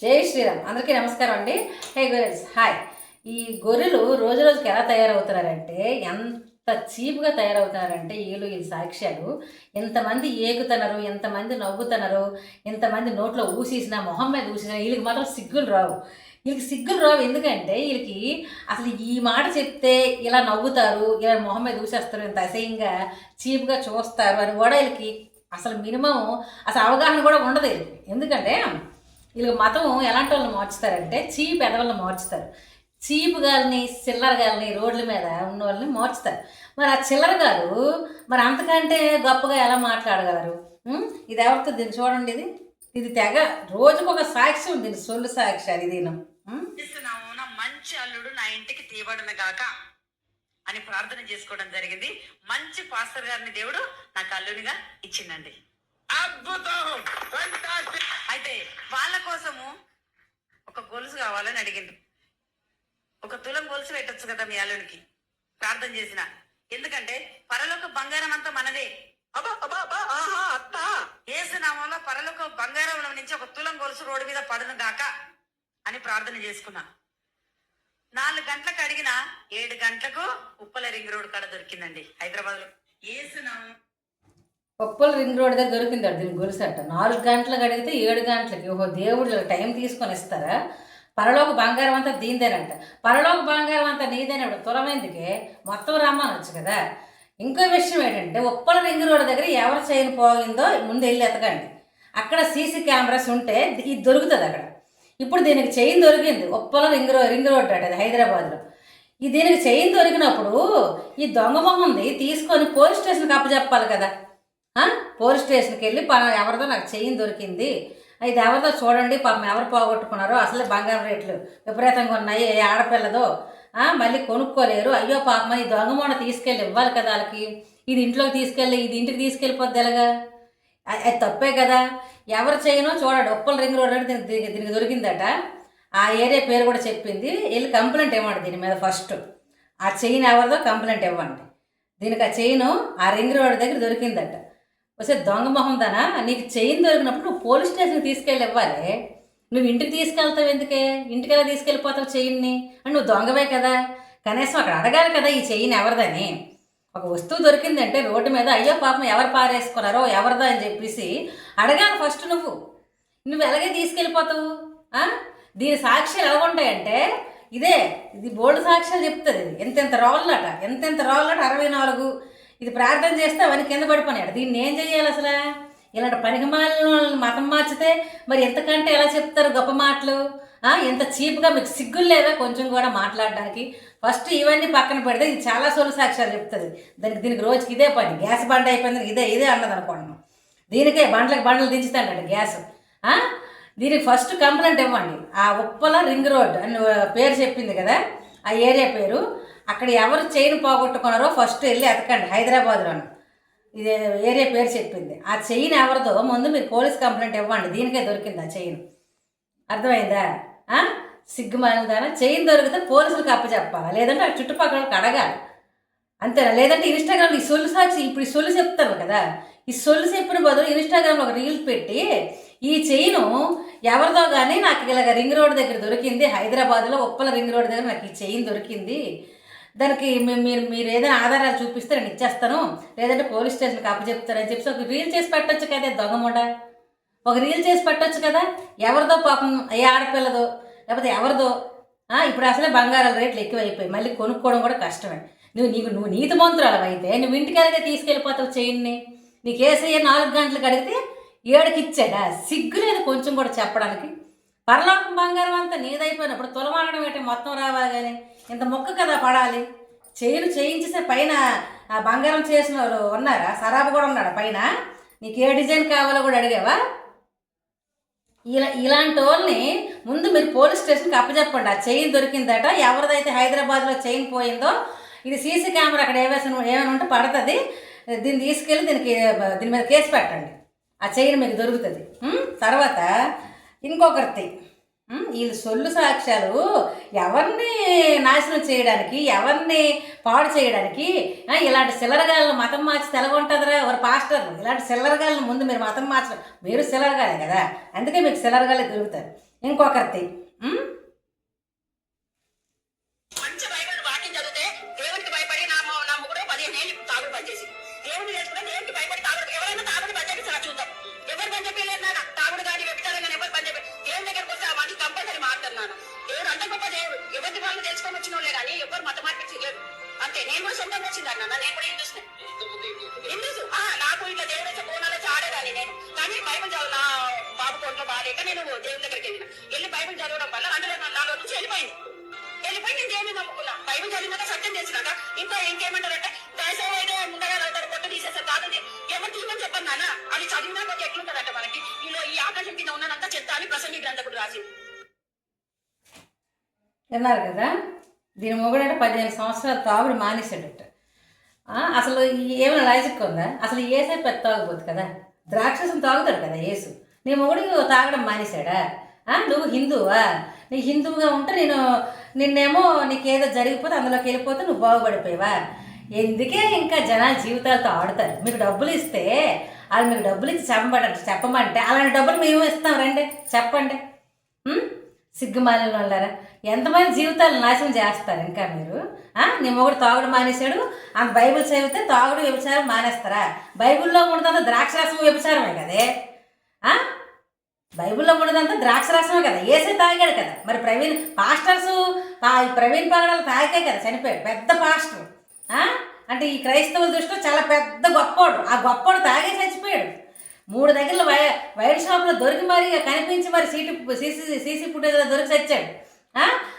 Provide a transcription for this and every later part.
జై శ్రీరామ్. అందరికీ నమస్కారం అండి. హే గొర్రెల్స్ హాయ్. ఈ గొర్రెలు రోజు రోజుకి ఎలా తయారవుతున్నారంటే ఎంత చీప్గా తయారవుతున్నారంటే వీళ్ళు ఈ సాక్ష్యాలు. ఎంతమంది ఏగుతున్నారు ఎంతమంది నవ్వుతున్నారు ఎంతమంది నోట్లో ఊసేసిన మొహం మీద ఊసేసిన వీళ్ళకి మాత్రం సిగ్గులు రావు. వీళ్ళకి సిగ్గులు రావు ఎందుకంటే వీళ్ళకి అసలు ఈ మాట చెప్తే ఇలా నవ్వుతారు ఇలా మొహం మీద ఊసేస్తారు ఇంత అసహ్యంగా చీప్గా చూస్తారు అని కూడా వీళ్ళకి అసలు మినిమం అసలు అవగాహన కూడా ఉండదు ఎందుకంటే వీళ్ళు మతం ఎలాంటి వాళ్ళని మార్చుతారంటే చీప్ ఎదవల్ని మార్చుతారు. చీపు గాలిని చిల్లర గాలిని రోడ్ల మీద ఉన్న వాళ్ళని మార్చుతారు. మరి ఆ చిల్లర గారు మరి అంతకంటే గొప్పగా ఎలా మాట్లాడగలరు? ఇది ఎవరితో దీన్ని చూడండి ఇది. ఇది తెగ రోజుకు ఒక సాక్షి ఉంది సొల్లు సాక్షి అది దీని. మంచి అల్లుడు నా ఇంటికి తీయబడిన గాక అని ప్రార్థన చేసుకోవడం జరిగింది. మంచి పాస్టర్ గారిని దేవుడు నాకు అల్లునిగా ఇచ్చిందండి అద్భుతం. అయితే వాళ్ళ కోసము ఒక గొలుసు కావాలని అడిగింది ఒక తులం గొలుసు పెట్టొచ్చు కదా మీ అల్లునికి ప్రార్థన చేసిన. ఎందుకంటే పరలోక బంగారం అంతా మనదే. ఏసునామంలో పరలోక బంగారం నుంచి ఒక తులం గొలుసు రోడ్డు మీద పడును గాక అని ప్రార్థన చేసుకున్నా. నాలుగు గంటలకు అడిగిన ఏడు గంటలకు ఉప్పల రింగ్ రోడ్ కాడ దొరికిందండి హైదరాబాద్లో ఏసునామం పప్పుల రింగ్ రోడ్ దగ్గర దొరికింది దీని గొలుసు అట్ట నాలుగు గంటలకు అడిగితే ఏడు గంటలకి. ఓహో దేవుడు టైం తీసుకొని ఇస్తారా? పరలోక బంగారం అంతా దీనిదేనంట పరలోక బంగారం అంతా నీదేనప్పుడు తులమైందికే మొత్తం రమ్మనొచ్చు కదా? ఇంకో విషయం ఏంటంటే ఉప్పల రింగ్ రోడ్ దగ్గర ఎవరు చైన్ పోయిందో ముందు వెళ్ళి ఎతకండి. అక్కడ సీసీ కెమెరాస్ ఉంటే ఇది దొరుకుతుంది అక్కడ. ఇప్పుడు దీనికి చైన్ దొరికింది. ఉప్పల రింగ్ రో రింగ్ రోడ్ అట అది హైదరాబాద్లో. ఈ దీనికి చైన్ దొరికినప్పుడు ఈ దొంగ మొహంది తీసుకొని పోలీస్ స్టేషన్కి అప్పచెప్పాలి కదా. పోలీస్ స్టేషన్కి వెళ్ళి పలానా ఎవరిదో నాకు చెయ్యి దొరికింది. ఇది ఎవరిదో చూడండి పాపం ఎవరు పోగొట్టుకున్నారో అసలే బంగారం రేట్లు విపరీతంగా ఉన్నాయి. ఏ ఆడపిల్లదో మళ్ళీ కొనుక్కోలేరు. అయ్యో పాపం ఈ దొంగ మొన్న తీసుకెళ్ళి ఇవ్వాలి కదా వాళ్ళకి. ఇది ఇంట్లోకి తీసుకెళ్ళి ఇది ఇంటికి తీసుకెళ్ళిపోద్ది ఎలాగా? అది తప్పే కదా. ఎవరు చేయనో చూడండి. ఉప్పల రింగ్ రోడ్ అంటే దీనికి దీనికి- దీనికి దొరికిందట. ఆ ఏరియా పేరు కూడా చెప్పింది. వెళ్ళి కంప్లైంట్ ఇవ్వండి దీని మీద ఫస్ట్. ఆ చైన్ ఎవరిదో కంప్లైంట్ ఇవ్వండి. దీనికి ఆ చైన్ ఆ రింగ్ రోడ్ దగ్గర దొరికిందట. వస్తే దొంగ మొహం దానా? నీకు చైన్ దొరికినప్పుడు నువ్వు పోలీస్ స్టేషన్కి తీసుకెళ్ళి ఇవ్వాలి నువ్వు ఇంటికి తీసుకెళ్తావు ఎందుకే? ఇంటికి ఎలా తీసుకెళ్ళిపోతావు చైన్ని? అని నువ్వు దొంగవే కదా. కనీసం అక్కడ అడగాలి కదా ఈ చైన్ ఎవరిదని. ఒక వస్తువు దొరికిందంటే రోడ్డు మీద అయ్యో పాపం ఎవరు పారేసుకున్నారో ఎవరిదా అని చెప్పేసి అడగాలి ఫస్ట్ నువ్వు. నువ్వు ఎలాగే తీసుకెళ్ళిపోతావు? దీని సాక్ష్యాలు ఎలా ఉంటాయంటే ఇదే ఇది బోల్డ్ సాక్ష్యాలు చెప్తుంది. ఎంతెంత రాళ్ళట ఎంతెంత రాళ్ళట అరవై నాలుగు. ఇది ప్రార్థన చేస్తే అవన్నీ కింద పడిపోయాడు దీన్ని ఏం చేయాలి అసలు? ఇలాంటి పనికిమాలను వాళ్ళని మతం మార్చితే మరి ఎంతకంటే ఎలా చెప్తారు గొప్ప మాటలు? ఎంత చీప్గా మీకు సిగ్గులు లేదా కొంచెం కూడా మాట్లాడడానికి. ఫస్ట్ ఇవన్నీ పక్కన పెడితే ఇది చాలా సోలు సాక్ష్యాలు చెప్తుంది. దానికి దీనికి రోజుకి ఇదే పని గ్యాస్ బండ అయిపోయింది ఇదే ఇదే అన్నది అనుకోండి. దీనికే బండ్లకు బండలు దించుతాడు గ్యాస్. దీనికి ఫస్ట్ కంప్లైంట్ ఇవ్వండి. ఆ ఉప్పల రింగ్ రోడ్ అని పేరు చెప్పింది కదా? ఆ ఏరియా పేరు. అక్కడ ఎవరు చైన్ పోగొట్టుకున్నారో ఫస్ట్ వెళ్ళి ఎతకండి హైదరాబాద్లోను ఇది ఏరియా పేరు చెప్పింది. ఆ చైన్ ఎవరిదో ముందు మీరు పోలీస్ కంప్లైంట్ ఇవ్వండి దీనికే దొరికింది ఆ చైన్. అర్థమైందా? ఆ? చైన్ దొరికితే పోలీసులకు అప్పచెప్పాలి లేదంటే ఆ చుట్టుపక్కల అడగాలి. అంతేనా? లేదంటే ఇన్స్టాగ్రామ్లో ఈ సొల్లు సాక్షి ఇప్పుడు ఈ సొల్లు చెప్తారు కదా ఈ సొల్లు చెప్పిన బదులు ఇన్స్టాగ్రామ్లో ఒక రీల్ పెట్టి ఈ చైను ఎవరిదో కానీ నాకు ఇలాగ రింగ్ రోడ్ దగ్గర దొరికింది హైదరాబాద్లో ఉప్పల రింగ్ రోడ్ దగ్గర నాకు ఈ చైన్ దొరికింది దానికి మీరు మీరు ఏదైనా ఆధారాలు చూపిస్తే నేను ఇచ్చేస్తాను. లేదంటే పోలీస్ స్టేషన్కి అప్పచెప్తానని చెప్పి ఒక రీల్ చేసి పెట్టచ్చు కదా దొంగముండ ఒక రీల్ చేసి పెట్టచ్చు కదా ఎవరిదో పాపం ఏ ఆడపిల్లదో లేకపోతే ఎవరిదో. ఇప్పుడు అసలే బంగారాల రేట్లు ఎక్కువైపోయి మళ్ళీ కొనుక్కోవడం కూడా కష్టమే. నువ్వు నీకు నువ్వు నీతి మంత్రాలు అయితే నువ్వు ఇంటికి తీసుకెళ్ళిపోతావు చైన్ని. నీకు ఏసయ్య నాలుగు గంటలకు అడిగితే ఏడుకి ఇచ్చాడా సిగ్గు లేదు కొంచెం కూడా చెప్పడానికి. పరలోకం బంగారం అంతా నీదైపోయినప్పుడు తులమాడడం ఏంటి? మొత్తం రావాలి కానీ ఇంత మొక్క కదా పడాలి? చైన్ చేయించేసే పైన బంగారం చేసిన వాళ్ళు ఉన్నారా? సరాబు కూడా ఉన్నాడు పైన? నీకు ఏ డిజైన్ కావాలో కూడా అడిగావా? ఇలా ఇలాంటి వాళ్ళని ముందు మీరు పోలీస్ స్టేషన్కి అప్పచెప్పండి. ఆ చైన్ దొరికిందట ఎవరిదైతే హైదరాబాద్లో చైన్ పోయిందో ఇది సీసీ కెమెరా అక్కడ ఏమైనా ఏమైనా ఉంటే పడుతుంది. దీన్ని తీసుకెళ్ళి దీనికి దీని మీద కేసు పెట్టండి. ఆ చైన్ మీకు దొరుకుతుంది. తర్వాత ఇంకొకరిది. వీళ్ళు సొల్లు సాక్ష్యాలు. ఎవరిని నాశనం చేయడానికి ఎవరిని పాడు చేయడానికి ఇలాంటి సిల్లరగాళ్ళను మతం మార్చి తెలగొంటుందిరా ఎవరు పాస్టర్? ఇలాంటి సిల్లరగాళ్ళను ముందు మీరు మతం మార్చడం మీరు సిల్లరగాలే కదా? అందుకే మీకు సిల్లరగాలే దొరుకుతారు. ఇంకొకరిది నమ్ముకున్నా బైబిల్ చదివినాక సత్యం చేసినాక ఇంకా ఇంకేమంటారంటే దయసేవ అయితే ముందర వెళ్తారు కొట్టు తీసేస్తారు కాదు ఎవరు తీయమని చెప్పండి నాన్న. అది చదివినా కొంచెం ఎట్లుంటారంట మనకి. ఇలా ఈ ఆకాశం కింద ఉన్నదంతా చెత్త అని ప్రసంగి గ్రంథకుడు రాసి విన్నారు కదా? దీని మొగుడంటే పదిహేను సంవత్సరాలు తాగుడు మానేసాడట అసలు ఏమైనా లాజిక్ ఉందా? అసలు ఏసే పెద్ద తాగుబోతు కదా? ద్రాక్షసం తాగుతాడు కదా ఏసు నీ మొగుడు తాగడం మానేశాడా? నువ్వు హిందువా నీ హిందువుగా ఉంటే నేను నిన్నేమో నీకేదో జరిగిపోతే అందులోకి వెళ్ళిపోతే నువ్వు బాగుపడిపోయావా? ఎందుకే ఇంకా జనాల జీవితాలతో ఆడుతారు? మీకు డబ్బులు ఇస్తే వాళ్ళు మీకు డబ్బులు ఇచ్చి చెప్పమంటారు చెప్పమంటే అలాంటి డబ్బులు మేము ఇస్తాం రండి చెప్పండి. సిగ్గుమాలిన వాళ్ళారా? ఎంతమంది జీవితాలు నాశనం చేస్తారు ఇంకా మీరు? నీ మొగుడు తాగుడు మానేశాడు అంత బైబిల్ చదివితే తాగుడు వ్యభిచారం మానేస్తారా? బైబిల్లో ఉన్నదంతా ద్రాక్షరసం వ్యభిచారమే కదే. బైబిల్లో ఉన్నదంతా ద్రాక్షరసమే కదా. ఏసే తాగాడు కదా. మరి ప్రవీణ్ పాస్టర్స్ ఈ ప్రవీణ్ పగడాలు తాగే కదా చనిపోయాడు. పెద్ద పాస్టర్. అంటే ఈ క్రైస్తవుల దృష్టిలో చాలా పెద్ద గొప్పోడు. ఆ గొప్పోడు తాగే చచ్చిపోయాడు. మూడు దగ్గర వై వైర్ షాప్లో దొరికి మరి కనిపించి మరి సీటు సీసీ సీసీ ఫుటేజ్లో దొరికి చచ్చాడు.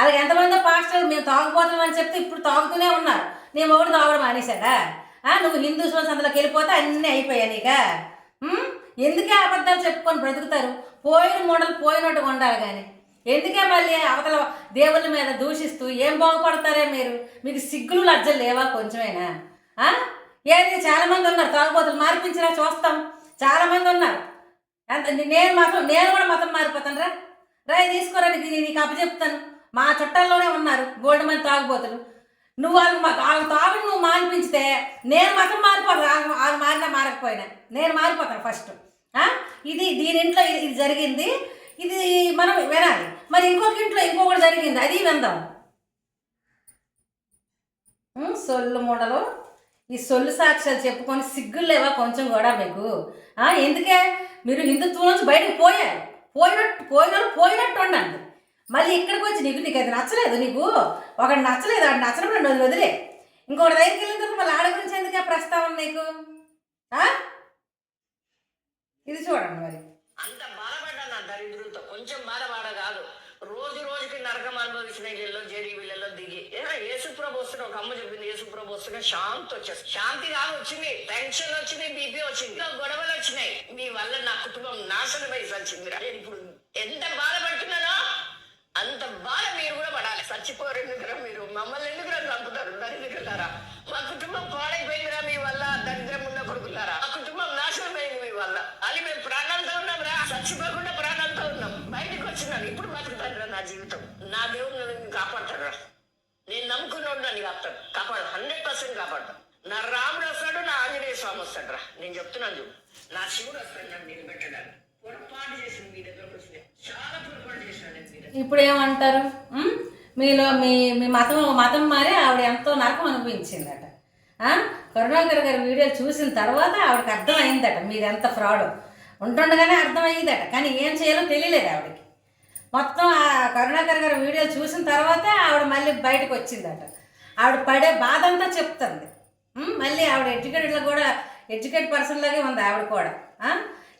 అలాగే ఎంతమందో పాస్టర్ మేము తాగుపోతాం అని చెప్తే ఇప్పుడు తాగుతూనే ఉన్నారు. నేను ఒకటి తాగడం మానేశాడా? నువ్వు హిందూ సోన్స్ అందులోకి వెళ్ళిపోతే అన్నీ అయిపోయాయి నీక? ఎందుకే అబద్ధాలు చెప్పుకొని బ్రతుకుతారు? పోయిన మూడలు పోయినట్టు ఉండాలి కానీ ఎందుకే మళ్ళీ అవతల దేవుళ్ళ మీద దూషిస్తూ ఏం బాగుపడతారే మీరు? మీకు సిగ్గులు లజ్జలు లేవా కొంచెమైనా? ఏది? చాలామంది ఉన్నారు తాగుబోతులు మార్పించినా చూస్తాం. చాలామంది ఉన్నారు. ఎంత నేను మాత్రం నేను కూడా మతం మారిపోతాను రా. రా తీసుకోరా నీకు నీకు అప్పచెప్తాను మా చుట్టాల్లోనే ఉన్నారు గోల్డ్ మంది తాగుబోతులు. నువ్వు వాళ్ళకి వాళ్ళ తాగుని నువ్వు మానిపించితే నేను మతం మారిపోతాను వాళ్ళు వాళ్ళు మారినా మారకపోయినా. నేను మారిపోతాను ఫస్ట్. ఇది దీని ఇంట్లో ఇది జరిగింది. ఇది మనం వినాలి. మరి ఇంకొక ఇంట్లో ఇంకొకటి జరిగింది. అది విందాం. సొల్లు మూడలు ఈ సొల్లు సాక్ష్యాలు చెప్పుకొని సిగ్గులు లేవా కొంచెం కూడా మీకు? ఎందుకే? మీరు హిందుత్వం నుంచి బయటకు పోయారు. పోయినట్టు పోయిన పోయినట్టు ఉండండి. మళ్ళీ ఇక్కడికి వచ్చి నీకు నీకు అది నచ్చలేదు నీకు. ఒకటి నచ్చలేదు అది నచ్చినప్పుడు నన్ను వదిలే. ఇంకొకటి దగ్గరికి వెళ్ళిన తర్వాత మళ్ళీ ఆడ గురించి ఎందుకే ప్రస్తావన నీకు? ఆ? ఇది చూడండి మరి. అంత బాధపడ్డా నా దరిద్రులతో. కొంచెం బాధపడ కాదు. రోజు రోజుకి నరకం అనుభవించిన ఇళ్ళలో జేడి వీళ్ళలో దిగి. ఏదో యేసుప్రభు వస్తున్న ఒక అమ్మ చెప్పింది యేసుప్రభు వస్తున్న శాంతి వచ్చేసి శాంతి కాదు వచ్చింది. టెన్షన్ వచ్చింది బీపీ వచ్చింది. గొడవలు వచ్చినాయి. మీ వల్ల నా కుటుంబం నాశనం అయి వచ్చింది ఇప్పుడు ఎంత బాధపడుతున్నానో అంత బాధ మీరు కూడా పడాలి. చచ్చిపోరు ఎందుకురా మీరు? మమ్మల్ని ఎందుకురా చంపుతారు? దరిద్రులారా? మా కుటుంబం పాడైపోయిందిరా మీ వల్ల దరిద్రం ఉన్న కొడుకులారా మా కుటుంబం నాశనం అయింది మీ వల్ల అది మేము ప్రాణాలతో ఉన్నాం రా చచ్చిపోకుండా ప్రాణాలతో ఉన్నాం బయటకు వచ్చినాను ఇప్పుడు బతుకుతాను నా జీవితం నా దేవుడు నన్ను కాపాడతాడు రా నేను నమ్ముకున్నాడు నన్ను కాపాడు కాపాడు హండ్రెడ్ పర్సెంట్ కాపాడు నా రాముడు వస్తాడు నా ఆంజనేయ స్వామి వస్తాడు రా నేను చెప్తున్నాను చూడు. నా శివుడు వస్తాడు నన్ను నిలబెట్టడానికి. పొరపాటు చేసింది మీ దగ్గరకు వచ్చిన చాలా పొరపాటు చేసినాను ఇప్పుడు ఏమంటారు? మీలో మీ మీ మతం మతం మారి ఆవిడ ఎంతో నరకం అనిపించిందట కరుణాకర్ గారి వీడియోలు చూసిన తర్వాత ఆవిడకి అర్థమైందట మీరు ఎంత ఫ్రాడ్. ఉంటుండగానే అర్థమయ్యిందట కానీ ఏం చేయాలో తెలియలేదు ఆవిడకి. మొత్తం ఆ కరుణాకర్ గారి వీడియోలు చూసిన తర్వాతే ఆవిడ మళ్ళీ బయటకు వచ్చిందట. ఆవిడ పడే బాధ అంతా చెప్తుంది. మళ్ళీ ఆవిడ ఎడ్యుకేటెడ్లో కూడా ఎడ్యుకేట్ పర్సన్ లాగే ఉంది ఆవిడ కూడా.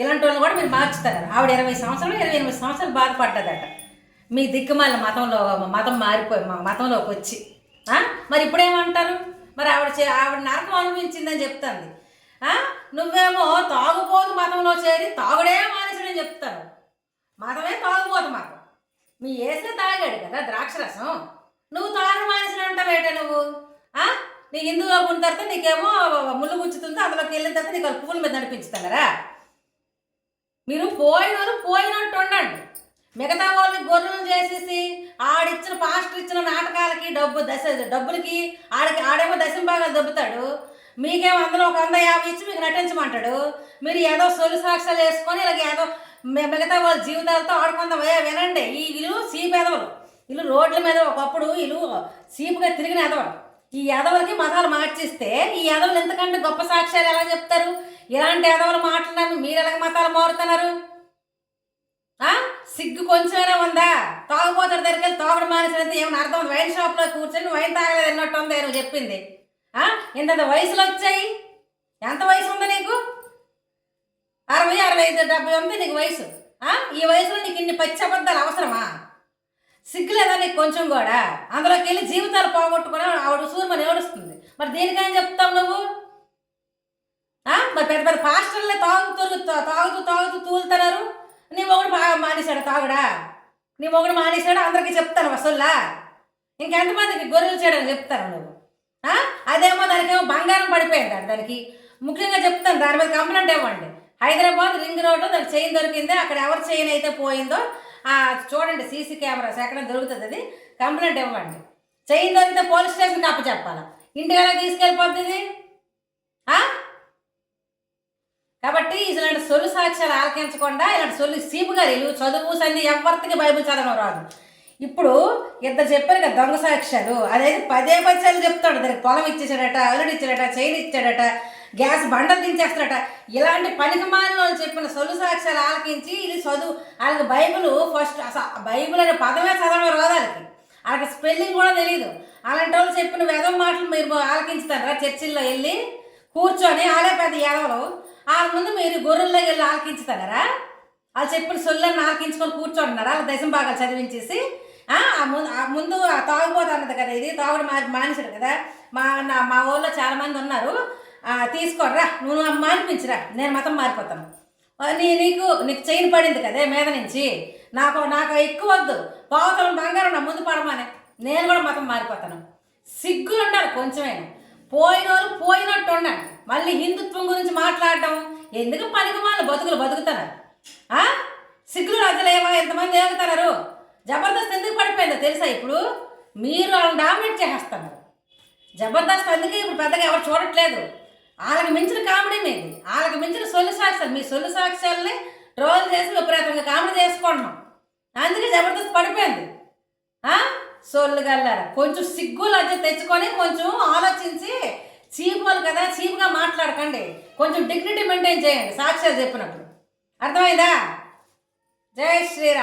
ఇలాంటి వాళ్ళని కూడా మీరు మార్చుతారు. ఆవిడ ఇరవై సంవత్సరాలు ఇరవై ఎనిమిది సంవత్సరాలు బాధపడ్డదట. మీ దిక్కుమాల మతంలో మతం మారిపోయి మా మతంలోకి వచ్చి. మరి ఇప్పుడేమంటారు? మరి ఆవిడ చే- ఆవిడ నరకం అనుభవించిందని చెప్తుంది. నువ్వేమో తాగుపోదు మతంలో చేరి తాగుడే మానేసాడని చెప్తాను మతమే తాగుపోదు మతం. మీ ఏసే తాగాడు కదా ద్రాక్షరసం నువ్వు తాగు మానేసిన అంటావేట నువ్వు నీకు నీ హిందువుగా ఉన్న తర్వాత నీకేమో ముళ్ళు గుచ్చుతుందో అందులోకి వెళ్ళిన తర్వాత నీకు వాళ్ళు పువ్వుల మీద నడిపించుతారా మీరు పోయిన పోయినట్టు ఉండండి. మిగతా వాళ్ళకి గొర్రెలు చేసేసి ఆడిచ్చిన పాస్టర్ ఇచ్చిన నాటకాలకి డబ్బు దశ డబ్బులకి ఆడికి ఆడేమో దశం భాగాలు దొబ్బుతాడు. మీకేమో అందులో ఒక వంద యాభై ఇచ్చి మీకు నటించమంటాడు. మీరు ఏదో సొలి సాక్ష్యాలు వేసుకొని ఇలాగ ఏదో మిగతా వాళ్ళ జీవితాలతో ఆడుకుందాం. వినండి. ఈ వీళ్ళు సీపు ఎదవరు వీళ్ళు రోడ్ల మీద ఒకప్పుడు వీళ్ళు సీపుగా తిరిగిన ఎదవరు ఈ యాదవులకి మతాలు మార్చిస్తే ఈ యాదవులు ఎంతకంటే గొప్ప సాక్ష్యాలు ఎలా చెప్తారు? ఇలాంటి ఎదవలు మాట్లాడినారు మీరు ఎలాగ మతాలు మారుతున్నారు? సిగ్గు కొంచెమైనా ఉందా? తాగుపోతాడు దగ్గరికి వెళ్ళి తాగుడు మానేసినంత ఏమైనా అర్థం వైన్ షాప్లో కూర్చొని వైన్ తాగలేదు అన్నట్టు ఉంది నువ్వు చెప్పింది. ఇంత వయసులో వచ్చాయి? ఎంత వయసు ఉంది నీకు? అరవై అరవై ఐదు డెబ్బై ఉంది నీకు వయసు. ఈ వయసులో నీకు ఇన్ని పచ్చి అవసరమా? సిగ్గులేదా నీకు కొంచెం కూడా. అందులోకి వెళ్ళి జీవితాలు పోగొట్టుకుని ఆవిడ సూర్మని ఏడుస్తుంది. మరి దేనికని చెప్తావు నువ్వు? మరి పెద్ద పెద్ద పాస్టర్లే తాగుతూ తాగుతూ తాగుతూ తూలుతున్నారు. నీ మొగుడు బాగా మానేశాడు తాగుడా? నీ మొగుడు మానేశాడు అందరికీ చెప్తాను వసల్లా. ఇంకెంతమందికి గొర్రెలు చేయడానికి చెప్తాను నువ్వు? అదేమో దానికేమో బంగారం పడిపోయింది దానికి. ముఖ్యంగా చెప్తాను దాని మీద కంప్లైంట్ ఇవ్వండి. హైదరాబాద్ రింగ్ రోడ్డు దానికి చైన్ దొరికింది. అక్కడ ఎవరు చైన్ అయితే పోయిందో చూడండి సీసీ కెమెరాస్ ఎక్కడ దొరుకుతుంది అది? కంప్లైంట్ ఇవ్వండి. చైన్ దొరికితే పోలీస్ స్టేషన్కి అప్పు చెప్పాలి? ఇంటికి ఎలా తీసుకెళ్ళిపోతుంది కాబట్టి ఇలాంటి సొలు సాక్ష్యాలు ఆలకించకుండా ఇలాంటి సొల్లు గారు చదువు సంధి ఎవరికి బైబిల్ చదవడం రాదు. ఇప్పుడు ఇద్దరు చెప్పారు కదా దొంగ సాక్ష్యాలు. అదైతే పదే పచ్చాలు చెప్తాడు. దానికి పొలం ఇచ్చేసాడట అల్లుడు ఇచ్చాడట చైన్ ఇచ్చాడట. గ్యాస్ బండలు దించేస్తారట. ఇలాంటి పనికి వాళ్ళు చెప్పిన సొలు సాక్ష్యాలు ఆలకించి ఇది చదువు. వాళ్ళకి బైబిల్ ఫస్ట్ బైబిల్ అనే పదమే చదవరు రాదు వాళ్ళకి. వాళ్ళకి స్పెల్లింగ్ కూడా తెలియదు అలాంటి వాళ్ళు చెప్పిన వేదం మాటలు మీరు ఆలకించుతారా? చర్చిల్లో వెళ్ళి కూర్చొని ఆలే పెద్ద ఎదవలు వాళ్ళ ముందు మీరు గొర్రెల్లో వెళ్ళి ఆలకించుతారా? వాళ్ళు చెప్పిన సొల్లని ఆలకించుకొని కూర్చోంటున్నారా? వాళ్ళ దశం బాగా చదివించేసి ఆ ముందు ఆ ముందు తాగుబోతు అన్నది కదా ఇది. తాగుడు మా మానేశాడు కదా. మా నా మా ఊళ్ళో చాలామంది ఉన్నారు. తీసుకోరా నువ్వు నాకు నేను మతం మారిపోతాను. నీ నీకు నీకు చైన్ పడింది కదే మీద నుంచి. నాకు నాకు ఎక్కువ వద్దు. పావుతలం బంగారం నా ముందు పడమానే. నేను కూడా మతం మారిపోతాను. సిగ్గులు ఉండాలి కొంచెమైనా. పోయిన వాళ్ళు పోయినట్టు ఉండండి. మళ్ళీ హిందుత్వం గురించి మాట్లాడటం ఎందుకు పనికి వాళ్ళు బతుకులు బతుకుతున్నారు? సిగ్గులు రజలేవా ఎంతమంది ఏగుతున్నారు? జబర్దస్త్ ఎందుకు పడిపోయిందో తెలుసా ఇప్పుడు? మీరు వాళ్ళని డామినేట్ చేసేస్తున్నారు. జబర్దస్త్ అందుకే ఇప్పుడు పెద్దగా ఎవరు చూడట్లేదు. వాళ్ళకి మించిన కామెడీ మీది వాళ్ళకి మించిన సొల్లు సాక్ష్యాలు. మీ సొల్లు సాక్ష్యాలని ట్రోల్ చేసి విపరీతంగా కామెడీ చేసుకుంటున్నాం. అందుకే జబర్దస్త్ పడిపోయింది. సొల్లు గల్లారా? కొంచెం సిగ్గు లజ్జ తెచ్చుకొని కొంచెం ఆలోచించి చీపులు కదా చీపుగా మాట్లాడకండి. కొంచెం డిగ్నిటీ మెయింటైన్ చేయండి సాక్ష్యాలు చెప్పినప్పుడు. అర్థమైందా? జై శ్రీరామ్.